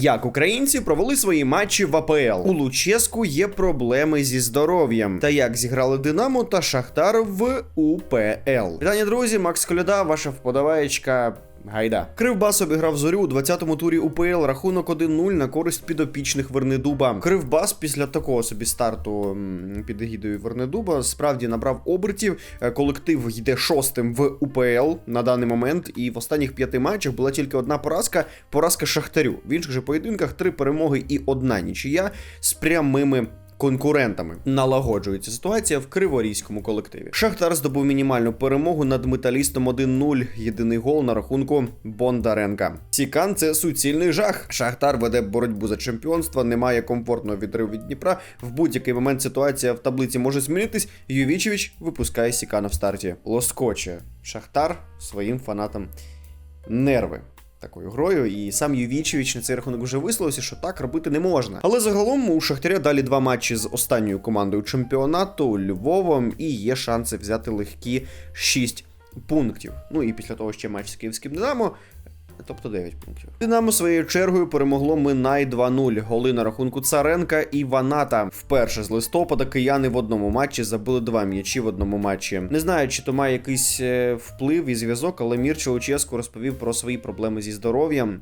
Як українці провели свої матчі в АПЛ? У Луческу є проблеми зі здоров'ям. Та як зіграли Динамо та Шахтар в УПЛ? Вітання, друзі, Макс Коляда, ваша вподобаєчка. Гайда. Кривбас обіграв зорю у 20-му турі УПЛ рахунок 1-0 на користь підопічних Вернедуба. Кривбас після такого собі старту під егідою Вернедуба справді набрав обертів. Е, Колектив йде шостим в УПЛ на даний момент, і в останніх п'яти матчах була тільки одна поразка поразка Шахтарю. В інших же поєдинках три перемоги і одна нічия з прямими конкурентами. Налагоджується ситуація в криворізькому колективі. Шахтар здобув мінімальну перемогу над металістом 1-0. Єдиний гол на рахунку Бондаренка. Сікан це суцільний жах. Шахтар веде боротьбу за чемпіонство, немає комфортного відриву від Дніпра. В будь-який момент ситуація в таблиці може змінитись. Ювічевич випускає Сікана в старті. Лоскоче Шахтар своїм фанатам нерви такою грою, і сам Ювічевич на цей рахунок вже висловився, що так робити не можна. Але загалом у Шахтаря далі два матчі з останньою командою чемпіонату Львовом, і є шанси взяти легкі 6 пунктів. Ну і після того ще матч з київським Динамо. Тобто 9 пунктів. Динамо своєю чергою перемогло Минай 2-0. Голи на рахунку Царенка і Ваната. Вперше з листопада кияни в одному матчі забили два м'ячі в одному матчі. Не знаю, чи то має якийсь е, вплив і зв'язок, але Мірчо Луческу розповів про свої проблеми зі здоров'ям.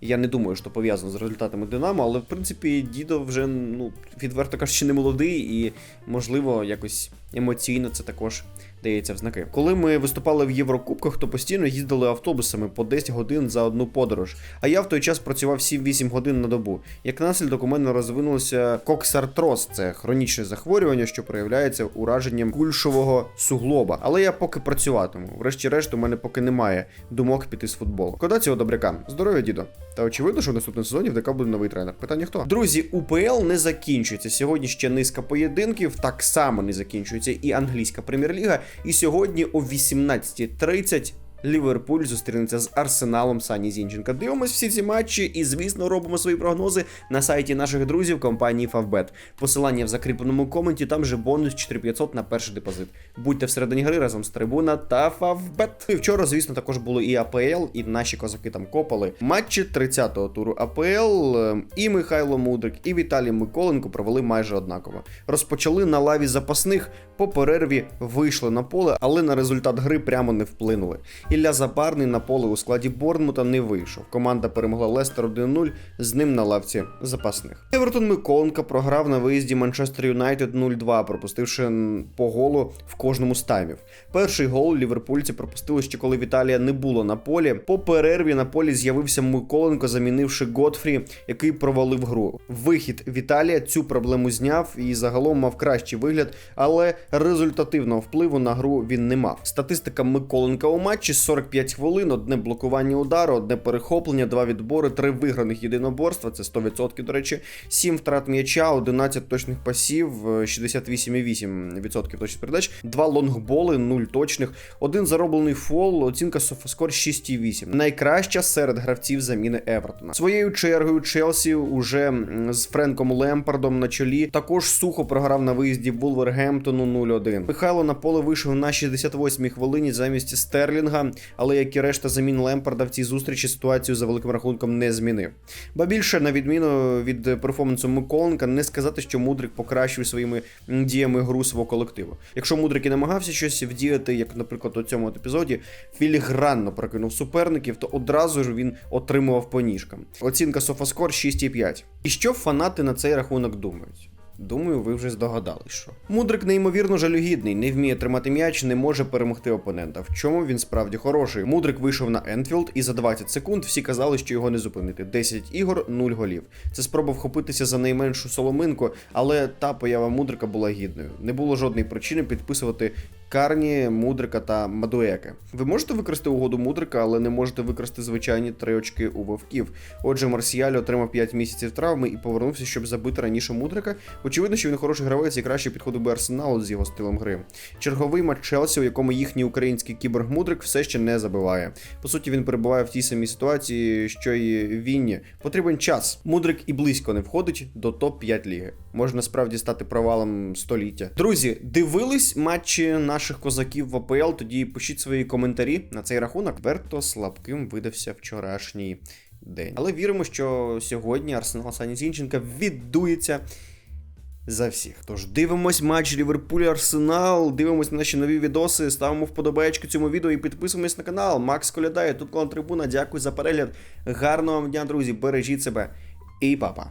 Я не думаю, що пов'язано з результатами Динамо, але в принципі дідо вже ну відверто кажучи, не молодий, і можливо якось емоційно це також дається в знаки. Коли ми виступали в Єврокубках, то постійно їздили автобусами по 10 годин за одну подорож. А я в той час працював 7-8 годин на добу. Як наслідок у мене розвинулося коксартроз, це хронічне захворювання, що проявляється ураженням кульшового суглоба. Але я поки працюватиму. Врешті-решт, у мене поки немає думок піти з футболу. Кода цього добряка. Здоров'я, дідо. Та очевидно, що в наступному сезоні в ДК буде новий тренер. Питання хто? Друзі, УПЛ не закінчується. Сьогодні ще низка поєдинків, так само не закінчується і англійська прем'єр-ліга. І сьогодні о 18.30 Ліверпуль зустрінеться з Арсеналом Сані Зінченка. Дивимось всі ці матчі і, звісно, робимо свої прогнози на сайті наших друзів компанії Favbet. Посилання в закріпленому коменті, там же бонус 4500 на перший депозит. Будьте всередині гри разом з трибуна та Favbet. І вчора, звісно, також було і АПЛ, і наші козаки там копали. Матчі 30-го туру АПЛ е, і Михайло Мудрик, і Віталій Миколенко провели майже однаково. Розпочали на лаві запасних, по перерві вийшли на поле, але на результат гри прямо не вплинули. Ілля Забарний на поле у складі Борнмута не вийшов. Команда перемогла Лестер 1-0, з ним на лавці запасних. Евертон Миколенко програв на виїзді Манчестер Юнайтед 0-2, пропустивши по голу в кожному з таймів. Перший гол ліверпульці пропустили ще коли Віталія не було на полі. По перерві на полі з'явився Миколенко, замінивши Готфрі, який провалив гру. Вихід Віталія цю проблему зняв і загалом мав кращий вигляд, але результативного впливу на гру він не мав. Статистика Миколенка у матчі 45 хвилин, одне блокування удару, одне перехоплення, два відбори, три виграних єдиноборства. Це 100%, до речі, 7 втрат м'яча, 11 точних пасів, е, 68,8% точних передач, два лонгболи, 0 точних, один зароблений фол, оцінка Софаскор 6,8. Найкраща серед гравців заміни Евертона. Своєю чергою Челсі уже з Френком Лемпардом на чолі також сухо програв на виїзді Вулвергемптону 0-1. Михайло на поле вийшов на 68-й хвилині замість Стерлінга, але як і решта замін Лемпарда в цій зустрічі ситуацію за великим рахунком не змінив. Ба більше, на відміну від перформансу Миколенка, не сказати, що Мудрик покращив своїми діями гру свого колективу. Якщо Мудрик і намагався щось вдіяти, як, наприклад, у цьому епізоді, філігранно прокинув суперників, то одразу ж він отримував по ніжкам. Оцінка Софаскор 6,5. І що фанати на цей рахунок думають? Думаю, ви вже здогадались, що мудрик неймовірно жалюгідний, не вміє тримати м'яч, не може перемогти опонента. В чому він справді хороший? Мудрик вийшов на Енфілд, і за 20 секунд всі казали, що його не зупинити. 10 ігор, 0 голів. Це спроба вхопитися за найменшу соломинку, але та поява мудрика була гідною. Не було жодної причини підписувати. Карні, Мудрика та Мадуеке. Ви можете використати угоду Мудрика, але не можете використати звичайні три очки у вовків. Отже, Марсіаль отримав 5 місяців травми і повернувся, щоб забити раніше Мудрика. Очевидно, що він хороший гравець і краще підходив би Арсеналу з його стилем гри. Черговий матч Челсі, у якому їхній український кіборг Мудрик все ще не забиває. По суті, він перебуває в тій самій ситуації, що й Вінні. Потрібен час. Мудрик і близько не входить до топ-5 ліги. Може насправді стати провалом століття. Друзі, дивились матчі наших козаків в АПЛ. Тоді пишіть свої коментарі на цей рахунок. Верто слабким видався вчорашній день. Але віримо, що сьогодні Арсенал Сані Зінченка віддується за всіх. Тож дивимось матч Ліверпуль Арсенал, дивимось на наші нові відоси, ставимо вподобаєчки цьому відео і підписуємось на канал. Макс Коляда, тут колон Трибуна. Дякую за перегляд. Гарного вам дня, друзі. Бережіть себе і па-па.